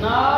No.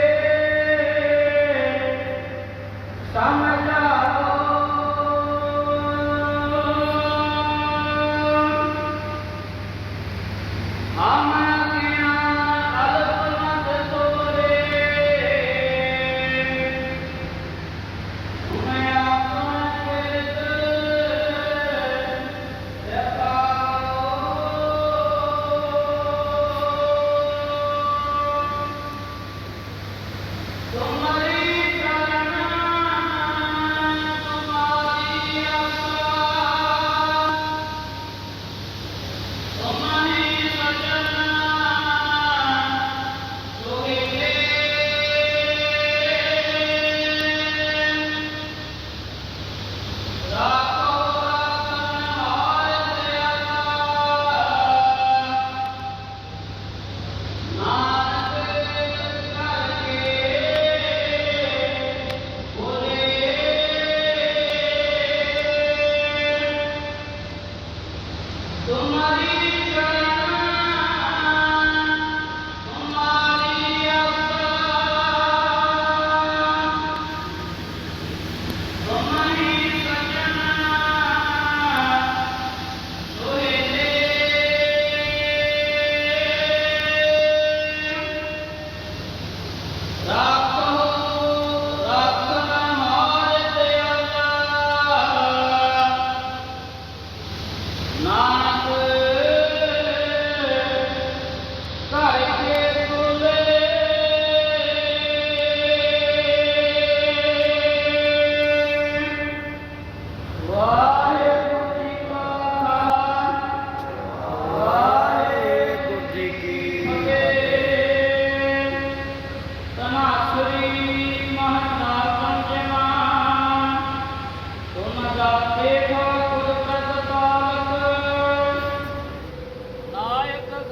Tomare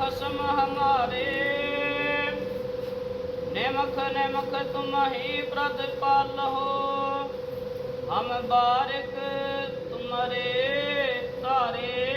कसम हमारे नेमख नेमख तुम ही प्रतिपाल हो हम बारिक तुम्हारे तारे